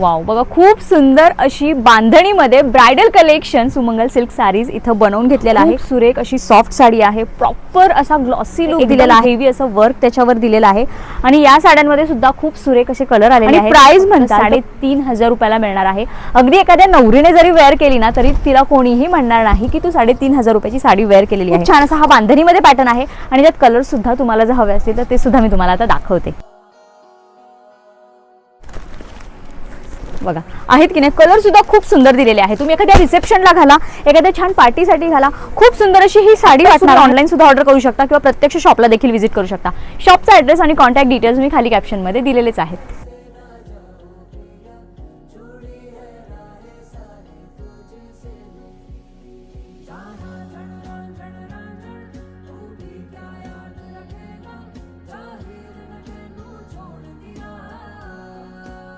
Wow बघा खूप सुंदर अशी बांधणीमध्ये bridal collection Sumangal silk saris इथं बनवून घेतलेलं आहे. सुरेख अशी सॉफ्ट साडी आहे. प्रॉपर असा ग्लॉसी लुक दिलेला आहे. हेवी असं वर्क त्याच्यावर दिलेलं आहे. आणि या साड्यांमध्ये सुद्धा खूप सुरेख असे कलर आलेले आहेत. प्राइस म्हणतात. साडेतीन हजार रुपयाला मिळणार आहे. अगदी एखाद्या नवरीने जरी वेअर केली ना तरी तिला कोणीही म्हणणार नाही की तू साडेतीन हजार रुपयाची साडी वेअर केलेली आहे. छान असा हा बांधणीमध्ये पॅटर्न आहे. आणि त्यात कलर सुद्धा तुम्हाला जर हवे असतील तर ते सुद्धा मी तुम्हाला आता दाखवते. बघा. आहेत की नाही? कलर सुद्धा खूप सुंदर दिलेले आहे तुम्ही एखाद्या रिसेप्शनला घाला एखाद्या छान पार्टीसाठी घाला खूप सुंदर अशी ही साडी वाटणार. ऑनलाईन सुद्धा ऑर्डर करू शकता किंवा प्रत्यक्ष शॉपला देखील व्हिजिट करू शकता. शॉपचा ऍड्रेस आणि कॉन्टॅक्ट डिटेल्स मी खाली कॅप्शनमध्ये दिलेलेच आहेत.